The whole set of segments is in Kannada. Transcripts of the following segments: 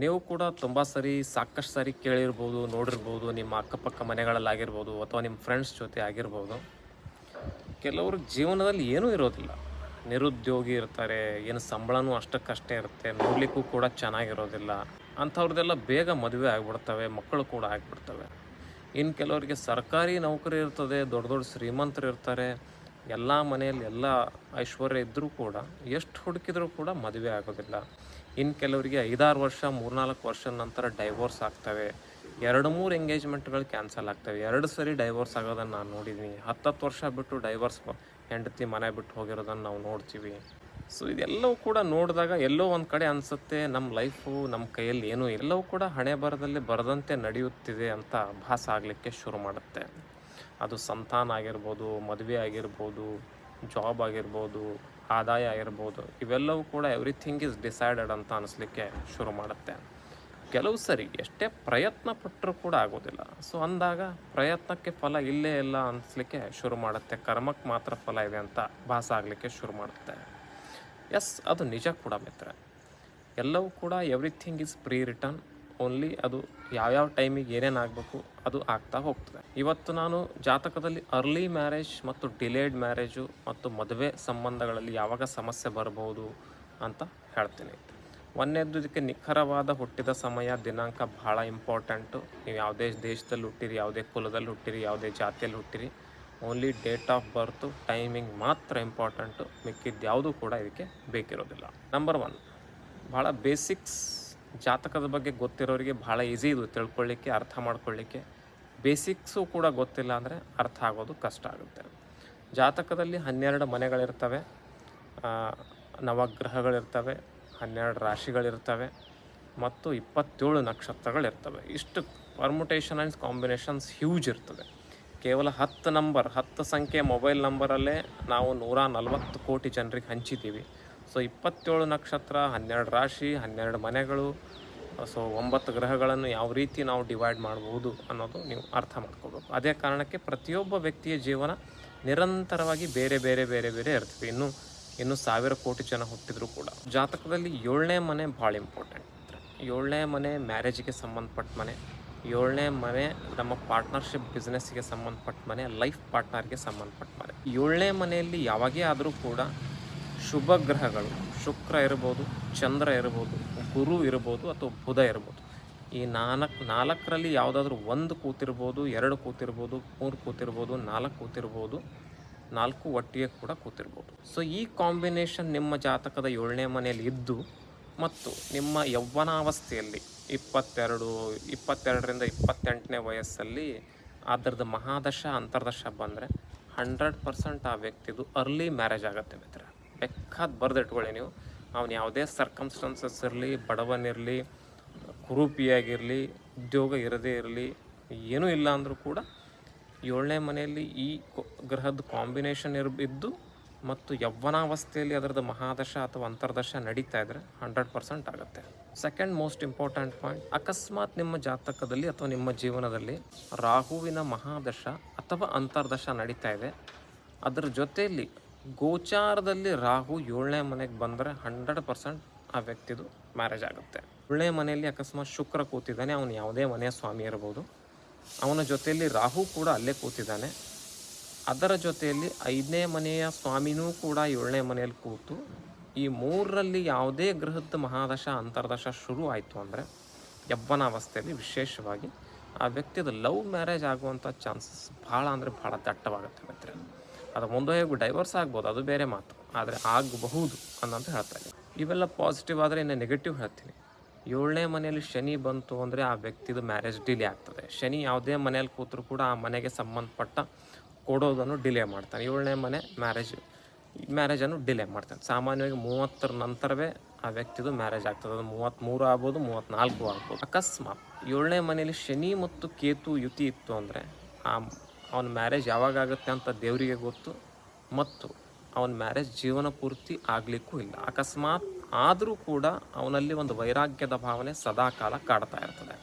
ನೀವು ಕೂಡ ತುಂಬ ಸರಿ ಸಾಕಷ್ಟು ಸಾರಿ ಕೇಳಿರ್ಬೋದು, ನೋಡಿರ್ಬೋದು, ನಿಮ್ಮ ಅಕ್ಕಪಕ್ಕ ಮನೆಗಳಲ್ಲಾಗಿರ್ಬೋದು ಅಥವಾ ನಿಮ್ಮ ಫ್ರೆಂಡ್ಸ್ ಜೊತೆ ಆಗಿರ್ಬೋದು. ಕೆಲವರು ಜೀವನದಲ್ಲಿ ಏನೂ ಇರೋದಿಲ್ಲ. ನಿರುದ್ಯೋಗಿ ಇರ್ತಾರೆ, ಏನು ಸಂಬಳನೂ ಅಷ್ಟಕ್ಕಷ್ಟೇ ಇರುತ್ತೆ, ನೋಡಲಿಕ್ಕೂ ಕೂಡ ಚೆನ್ನಾಗಿರೋದಿಲ್ಲ. ಅಂಥವ್ರದ್ದೆಲ್ಲ ಬೇಗ ಮದುವೆ ಆಗಿಬಿಡ್ತವೆ, ಮಕ್ಕಳು ಕೂಡ ಆಗಿಬಿಡ್ತವೆ. ಇನ್ನು ಕೆಲವರಿಗೆ ಸರ್ಕಾರಿ ನೌಕರಿ ಇರ್ತದೆ, ದೊಡ್ಡ ದೊಡ್ಡ ಶ್ರೀಮಂತರು ಇರ್ತಾರೆ ಎಲ್ಲ ಮನೆಯಲ್ಲಿ ಎಲ್ಲ ಐಶ್ವರ್ಯ ಇದ್ದರೂ ಕೂಡ ಎಷ್ಟು ಹುಡುಕಿದ್ರೂ ಕೂಡ ಮದುವೆ ಆಗೋದಿಲ್ಲ. ಇನ್ನು ಕೆಲವರಿಗೆ ಐದಾರು ವರ್ಷ, ಮೂರ್ನಾಲ್ಕು ವರ್ಷ ನಂತರ ಡೈವೋರ್ಸ್ ಆಗ್ತವೆ. ಎರಡು, ಮೂರು ಎಂಗೇಜ್ಮೆಂಟ್ಗಳು ಕ್ಯಾನ್ಸಲ್ ಆಗ್ತವೆ. ಎರಡು ಸರಿ ಡೈವೋರ್ಸ್ ಆಗೋದನ್ನು ನಾನು ನೋಡಿದ್ದೀನಿ ಹತ್ತತ್ತು ವರ್ಷ ಬಿಟ್ಟು ಡೈವರ್ಸ್ ಹೆಂಡತಿ ಮನೆ ಬಿಟ್ಟು ಹೋಗಿರೋದನ್ನು ನಾವು ನೋಡ್ತೀವಿ. ಸೊ ಇದೆಲ್ಲವೂ ಕೂಡ ನೋಡಿದಾಗ ಎಲ್ಲೋ ಒಂದು ಕಡೆ ಅನಿಸುತ್ತೆ ನಮ್ಮ ಲೈಫು ನಮ್ಮ ಕೈಯಲ್ಲಿ ಏನು ಎಲ್ಲವೂ ಕೂಡ ಹಣೆ ಬರದಲ್ಲಿ ಬರದಂತೆ ನಡೆಯುತ್ತಿದೆ ಅಂತ ಭಾಸ ಆಗಲಿಕ್ಕೆ ಶುರು ಮಾಡುತ್ತೆ. ಅದು ಸಂತಾನ ಆಗಿರ್ಬೋದು, ಮದುವೆ ಆಗಿರ್ಬೋದು ಜಾಬ್ ಆಗಿರ್ಬೋದು, ಆದಾಯ ಆಗಿರ್ಬೋದು, ಇವೆಲ್ಲವೂ ಕೂಡ ಎವ್ರಿಥಿಂಗ್ ಈಸ್ ಡಿಸೈಡೆಡ್ ಅಂತ ಅನಿಸ್ಲಿಕ್ಕೆ ಶುರು ಮಾಡುತ್ತೆ. ಕೆಲವು ಸರಿ ಎಷ್ಟೇ ಪ್ರಯತ್ನ ಪಟ್ಟರೂ ಕೂಡ ಆಗೋದಿಲ್ಲ. ಸೊ ಅಂದಾಗ ಪ್ರಯತ್ನಕ್ಕೆ ಫಲ ಇಲ್ಲೇ ಇಲ್ಲ ಅನಿಸ್ಲಿಕ್ಕೆ ಶುರು ಮಾಡುತ್ತೆ. ಕರ್ಮಕ್ಕೆ ಮಾತ್ರ ಫಲ ಇದೆ ಅಂತ ಭಾಸ ಆಗಲಿಕ್ಕೆ ಶುರು ಮಾಡುತ್ತೆ. ಎಸ್ ಅದು ನಿಜ ಕೂಡ ಮಿತ್ರ ಎಲ್ಲವೂ ಕೂಡ everything is pre return only ಅದು ಯಾವ್ಯಾವ ಟೈಮಿಗೆ ಏನೇನು ಆಗಬೇಕು ಅದು ಆಗ್ತಾ ಹೋಗ್ತದೆ. ಇವತ್ತು ನಾನು ಜಾತಕದಲ್ಲಿ ಅರ್ಲಿ ಮ್ಯಾರೇಜ್ ಮತ್ತು ಡಿಲೇಡ್ ಮ್ಯಾರೇಜು ಮತ್ತು ಮದುವೆ ಸಂಬಂಧಗಳಲ್ಲಿ ಯಾವಾಗ ಸಮಸ್ಯೆ ಬರಬಹುದು ಅಂತ ಹೇಳ್ತೀನಿ. ಒಂದೇದ್ದು ಇದಕ್ಕೆ ನಿಖರವಾದ ಹುಟ್ಟಿದ ಸಮಯ, ದಿನಾಂಕ ಬಹಳ ಇಂಪಾರ್ಟೆಂಟು ನೀವು ಯಾವುದೇ ದೇಶದಲ್ಲಿ ಹುಟ್ಟಿರಿ, ಯಾವುದೇ ಕುಲದಲ್ಲಿ ಹುಟ್ಟಿರಿ, ಯಾವುದೇ ಜಾತಿಯಲ್ಲಿ ಹುಟ್ಟಿರಿ only date of birth timing ಮಾತ್ರ ಇಂಪಾರ್ಟೆಂಟು ಮಿಕ್ಕಿದ್ದು ಯಾವುದೂ ಕೂಡ ಇದಕ್ಕೆ ಬೇಕಿರೋದಿಲ್ಲ. ನಂಬರ್ ಒನ್ ಭಾಳ ಬೇಸಿಕ್ಸ್ ಜಾತಕದ ಬಗ್ಗೆ ಗೊತ್ತಿರೋರಿಗೆ ಭಾಳ ಈಸಿ ಇದು ತಿಳ್ಕೊಳ್ಳಿಕ್ಕೆ, ಅರ್ಥ ಮಾಡ್ಕೊಳ್ಳಿಕ್ಕೆ. ಬೇಸಿಕ್ಸು ಕೂಡ ಗೊತ್ತಿಲ್ಲ ಅಂದರೆ ಅರ್ಥ ಆಗೋದು ಕಷ್ಟ ಆಗುತ್ತೆ. ಜಾತಕದಲ್ಲಿ ಹನ್ನೆರಡು ಮನೆಗಳಿರ್ತವೆ. ನವಗ್ರಹಗಳಿರ್ತವೆ, ಹನ್ನೆರಡು ರಾಶಿಗಳಿರ್ತವೆ ಮತ್ತು ಇಪ್ಪತ್ತೇಳು ನಕ್ಷತ್ರಗಳಿರ್ತವೆ. ಇಷ್ಟು ಪರ್ಮುಟೇಷನ್ ಆ್ಯಂಡ್ ಕಾಂಬಿನೇಷನ್ಸ್ ಹ್ಯೂಜ್ ಇರ್ತದೆ ಕೇವಲ ಹತ್ತು ನಂಬರ್ ಹತ್ತು ಸಂಖ್ಯೆ ಮೊಬೈಲ್ ನಂಬರಲ್ಲೇ ನಾವು ನೂರ ನಲವತ್ತು ಕೋಟಿ ಜನರಿಗೆ ಹಂಚಿದ್ದೀವಿ. ಸೊ ಇಪ್ಪತ್ತೇಳು ನಕ್ಷತ್ರ, ಹನ್ನೆರಡು ರಾಶಿ, ಹನ್ನೆರಡು ಮನೆಗಳು, ಸೊ ಒಂಬತ್ತು ಗ್ರಹಗಳನ್ನು ಯಾವ ರೀತಿ ನಾವು ಡಿವೈಡ್ ಮಾಡ್ಬೋದು ಅನ್ನೋದು ನೀವು ಅರ್ಥ ಮಾಡ್ಕೋಬೇಕು. ಅದೇ ಕಾರಣಕ್ಕೆ ಪ್ರತಿಯೊಬ್ಬ ವ್ಯಕ್ತಿಯ ಜೀವನ ನಿರಂತರವಾಗಿ ಬೇರೆ ಬೇರೆ ಬೇರೆ ಬೇರೆ ಇರ್ತದೆ. ಇನ್ನು ಇನ್ನು ಸಾವಿರ ಕೋಟಿ ಜನ ಹುಟ್ಟಿದ್ರು ಕೂಡ. ಜಾತಕದಲ್ಲಿ ಏಳನೇ ಮನೆ ಭಾಳ ಇಂಪಾರ್ಟೆಂಟ್ ಏಳನೇ ಮನೆ ಮ್ಯಾರೇಜಿಗೆ ಸಂಬಂಧಪಟ್ಟ ಮನೆ. ಏಳನೇ ಮನೆ ನಮ್ಮ ಪಾರ್ಟ್ನರ್ಶಿಪ್ ಬಿಸ್ನೆಸ್ಗೆ ಸಂಬಂಧಪಟ್ಟ ಮನೆ ಲೈಫ್ ಪಾರ್ಟ್ನರ್ಗೆ ಸಂಬಂಧಪಟ್ಟ ಮನೆ. ಏಳನೇ ಮನೆಯಲ್ಲಿ ಯಾವಾಗೇ ಆದರೂ ಕೂಡ ಶುಭ ಗ್ರಹಗಳು. ಶುಕ್ರ ಇರ್ಬೋದು, ಚಂದ್ರ ಇರ್ಬೋದು, ಗುರು ಇರ್ಬೋದು ಅಥವಾ ಬುಧ ಇರ್ಬೋದು. ಈ ನಾಲ್ಕು, ನಾಲ್ಕರಲ್ಲಿ ಯಾವುದಾದ್ರೂ ಒಂದು ಕೂತಿರ್ಬೋದು, ಎರಡು ಕೂತಿರ್ಬೋದು, ಮೂರು ಕೂತಿರ್ಬೋದು, ನಾಲ್ಕು ಕೂತಿರ್ಬೋದು, ನಾಲ್ಕು ಒಟ್ಟಿಗೆ ಕೂಡ ಕೂತಿರ್ಬೋದು. ಸೊ ಈ ಕಾಂಬಿನೇಷನ್ ನಿಮ್ಮ ಜಾತಕದ ಏಳನೇ ಮನೆಯಲ್ಲಿ ಇದ್ದು ಮತ್ತು ನಿಮ್ಮ ಯೌವನಾವಸ್ಥೆಯಲ್ಲಿ ಇಪ್ಪತ್ತೆರಡು, ಇಪ್ಪತ್ತೆರಡರಿಂದ ಇಪ್ಪತ್ತೆಂಟನೇ ವಯಸ್ಸಲ್ಲಿ ಅದರದ್ದು ಮಹಾದಶ, ಅಂತರ್ದಶ ಬಂದರೆ ಹಂಡ್ರೆಡ್ ಪರ್ಸೆಂಟ್ ಆ ವ್ಯಕ್ತಿದು ಅರ್ಲಿ ಮ್ಯಾರೇಜ್ ಆಗುತ್ತೆ ಮಿತ್ರ ಬೇಕಾದ ಬರೆದಿಟ್ಕೊಳ್ಳಿ ನೀವು. ಅವನು ಯಾವುದೇ ಸರ್ಕಮ್ಸ್ಟಾನ್ಸಸ್ ಇರಲಿ, ಬಡವನಿರಲಿ, ಕುರೂಪಿಯಾಗಿರಲಿ, ಉದ್ಯೋಗ ಇರದೇ ಇರಲಿ, ಏನೂ ಇಲ್ಲ ಅಂದರೂ ಕೂಡ ಏಳನೇ ಮನೆಯಲ್ಲಿ ಈ ಗ್ರಹದ ಕಾಂಬಿನೇಷನ್ ಇರ್, ಇದ್ದು ಮತ್ತು ಯೌವನಾವಸ್ಥೆಯಲ್ಲಿ ಅದರದ್ದು ಮಹಾದಶ ಅಥವಾ ಅಂತರ್ದಶ ನಡೀತಾ ಇದ್ರೆ ಹಂಡ್ರೆಡ್ ಪರ್ಸೆಂಟ್ ಆಗುತ್ತೆ. ಸೆಕೆಂಡ್ ಮೋಸ್ಟ್ ಇಂಪಾರ್ಟೆಂಟ್ ಪಾಯಿಂಟ್ ಅಕಸ್ಮಾತ್ ನಿಮ್ಮ ಜಾತಕದಲ್ಲಿ ಅಥವಾ ನಿಮ್ಮ ಜೀವನದಲ್ಲಿ ರಾಹುವಿನ ಮಹಾದಶ ಅಥವಾ ಅಂತರ್ದಶ ನಡೀತಾ ಇದೆ. ಅದರ ಜೊತೆಯಲ್ಲಿ ಗೋಚಾರದಲ್ಲಿ ರಾಹು ಏಳನೇ ಮನೆಗೆ ಬಂದರೆ ಹಂಡ್ರೆಡ್ ಪರ್ಸೆಂಟ್ ಆ ವ್ಯಕ್ತಿದು ಮ್ಯಾರೇಜ್ ಆಗುತ್ತೆ. ಏಳನೇ ಮನೆಯಲ್ಲಿ ಅಕಸ್ಮಾತ್ ಶುಕ್ರ ಕೂತಿದ್ದಾನೆ, ಅವನು ಯಾವುದೇ ಮನೆಯ ಸ್ವಾಮಿ ಇರ್ಬೋದು. ಅವನ ಜೊತೆಯಲ್ಲಿ ರಾಹು ಕೂಡ ಅಲ್ಲೇ ಕೂತಿದ್ದಾನೆ. ಅದರ ಜೊತೆಯಲ್ಲಿ ಐದನೇ ಮನೆಯ ಸ್ವಾಮಿನೂ ಕೂಡ ಏಳನೇ ಮನೆಯಲ್ಲಿ ಕೂತು, ಈ ಮೂರರಲ್ಲಿ ಯಾವುದೇ ಗ್ರಹದ ಮಹಾದಶ, ಅಂತರ್ದಶ ಶುರು ಆಯಿತು ಅಂದರೆ ಯವ್ವನಾವಸ್ಥೆಯಲ್ಲಿ ವಿಶೇಷವಾಗಿ ಆ ವ್ಯಕ್ತಿಯದು ಲವ್ ಮ್ಯಾರೇಜ್ ಆಗುವಂಥ ಚಾನ್ಸಸ್ ಭಾಳ ಅಂದರೆ ಭಾಳ ದಟ್ಟವಾಗುತ್ತೆ ಮಿತ್ರ ಅದು ಮುಂದೆ ಹೇಗೂ ಡೈವರ್ಸ್ ಆಗ್ಬೋದು, ಅದು ಬೇರೆ ಮಾತು. ಆದರೆ ಆಗಬಹುದು ಅನ್ನೋಂತ ಹೇಳ್ತಾರೆ ಇವೆಲ್ಲ ಪಾಸಿಟಿವ್ ಆದರೆ ಇನ್ನು ನೆಗೆಟಿವ್ ಹೇಳ್ತೀನಿ. ಏಳನೇ ಮನೆಯಲ್ಲಿ ಶನಿ ಬಂತು ಅಂದರೆ ಆ ವ್ಯಕ್ತಿದು ಮ್ಯಾರೇಜ್ ಡಿಲೇ ಆಗ್ತದೆ. ಶನಿ ಯಾವುದೇ ಮನೆಯಲ್ಲಿ ಕೂತರೂ ಕೂಡ ಆ ಮನೆಗೆ ಸಂಬಂಧಪಟ್ಟ ಕೊಡೋದನ್ನು ಡಿಲೇ ಮಾಡ್ತಾನೆ. ಏಳನೇ ಮನೆ ಮ್ಯಾರೇಜ್ ಮ್ಯಾರೇಜನ್ನು ಡಿಲೇ ಮಾಡ್ತಾನೆ. ಸಾಮಾನ್ಯವಾಗಿ ಮೂವತ್ತರ ನಂತರವೇ ಆ ವ್ಯಕ್ತಿದು ಮ್ಯಾರೇಜ್ ಆಗ್ತದೆ. ಅದು ಮೂವತ್ತ್ಮೂರು ಆಗ್ಬೋದು ಮೂವತ್ತ್ನಾಲ್ಕು ಆಗ್ಬೋದು. ಅಕಸ್ಮಾತ್ ಏಳನೇ ಮನೆಯಲ್ಲಿ ಶನಿ ಮತ್ತು ಕೇತು ಯುತಿ ಇತ್ತು ಅಂದರೆ ಆ ಅವನ ಮ್ಯಾರೇಜ್ ಯಾವಾಗ ಆಗುತ್ತೆ ಅಂತ ದೇವರಿಗೆ ಗೊತ್ತು. ಮತ್ತು ಅವನ ಮ್ಯಾರೇಜ್ ಜೀವನ ಪೂರ್ತಿ ಆಗಲಿಕ್ಕೂ ಇಲ್ಲ. ಅಕಸ್ಮಾತ್ ಆದರೂ ಕೂಡ ಅವನಲ್ಲಿ ಒಂದು ವೈರಾಗ್ಯದ ಭಾವನೆ ಸದಾಕಾಲ ಕಾಡ್ತಾ ಇರ್ತದೆ.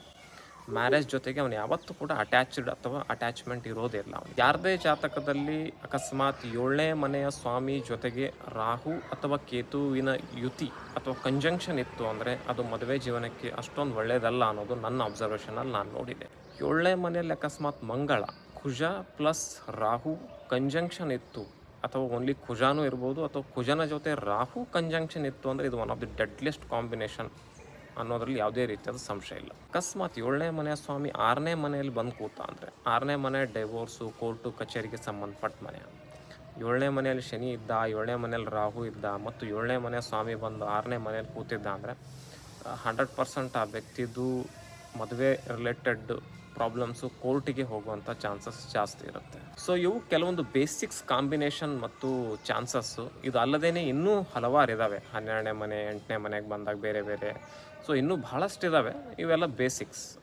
ಮ್ಯಾರೇಜ್ ಜೊತೆಗೆ ಅವನು ಯಾವತ್ತೂ ಕೂಡ ಅಟ್ಯಾಚ್ಡ್ ಅಥವಾ ಅಟ್ಯಾಚ್ಮೆಂಟ್ ಇರೋದೇ ಇಲ್ಲ. ಅವ್ನಿಗೆ. ಯಾರದೇ ಜಾತಕದಲ್ಲಿ ಅಕಸ್ಮಾತ್ ಏಳನೇ ಮನೆಯ ಸ್ವಾಮಿ ಜೊತೆಗೆ ರಾಹು ಅಥವಾ ಕೇತುವಿನ ಯುತಿ ಅಥವಾ ಕಂಜಂಕ್ಷನ್ ಇತ್ತು ಅಂದರೆ ಅದು ಮದುವೆ ಜೀವನಕ್ಕೆ ಅಷ್ಟೊಂದು ಒಳ್ಳೆಯದಲ್ಲ ಅನ್ನೋದು ನನ್ನ ಅಬ್ಸರ್ವೇಷನಲ್ಲಿ ನಾನು ನೋಡಿದೆ. ಏಳನೇ ಮನೆಯಲ್ಲಿ ಅಕಸ್ಮಾತ್ ಮಂಗಳ ಕುಜ ಪ್ಲಸ್ ರಾಹು ಕಂಜಂಕ್ಷನ್ ಇತ್ತು. ಅಥವಾ ಓನ್ಲಿ ಕುಜಾನೂ ಇರ್ಬೋದು, ಅಥವಾ ಕುಜನ ಜೊತೆ ರಾಹು ಕಂಜಂಕ್ಷನ್ ಇತ್ತು ಅಂದರೆ ಇದು one of the deadliest combination ಅನ್ನೋದ್ರಲ್ಲಿ ಯಾವುದೇ ರೀತಿಯಾದ ಸಂಶಯ ಇಲ್ಲ. ಅಕಸ್ಮಾತ್ ಏಳನೇ ಮನೆಯ ಸ್ವಾಮಿ ಆರನೇ ಮನೆಯಲ್ಲಿ ಬಂದು ಕೂತ ಅಂದರೆ, ಆರನೇ ಮನೆ ಡೈವೋರ್ಸು ಕೋರ್ಟು ಕಚೇರಿಗೆ ಸಂಬಂಧಪಟ್ಟ ಮನೆ. ಏಳನೇ ಮನೆಯಲ್ಲಿ ಶನಿ ಇದ್ದ, ಏಳನೇ ಮನೆಯಲ್ಲಿ ರಾಹು ಇದ್ದ, ಮತ್ತು ಏಳನೇ ಮನೆಯ ಸ್ವಾಮಿ ಬಂದು ಆರನೇ ಮನೆಯಲ್ಲಿ ಕೂತಿದ್ದ ಅಂದರೆ ಹಂಡ್ರೆಡ್ ಪರ್ಸೆಂಟ್ ಆ ವ್ಯಕ್ತಿದು ಮದುವೆ ರಿಲೇಟೆಡ್ ಪ್ರಾಬ್ಲಮ್ಸು ಕೋರ್ಟಿಗೆ ಹೋಗುವಂಥ ಚಾನ್ಸಸ್ ಜಾಸ್ತಿ ಇರುತ್ತೆ. ಸೊ ಇವು ಕೆಲವೊಂದು ಬೇಸಿಕ್ಸ್ ಕಾಂಬಿನೇಷನ್ ಮತ್ತು ಚಾನ್ಸಸ್ಸು ಇದು ಅಲ್ಲದೇ ಇನ್ನೂ ಹಲವಾರು ಇದ್ದಾವೆ ಹನ್ನೆರಡನೇ ಮನೆ, ಎಂಟನೇ ಮನೆಗೆ ಬಂದಾಗ ಬೇರೆ ಬೇರೆ. ಸೊ ಇನ್ನೂ ಬಹಳಷ್ಟು ಇದ್ದಾವೆ ಇವೆಲ್ಲ ಬೇಸಿಕ್ಸ್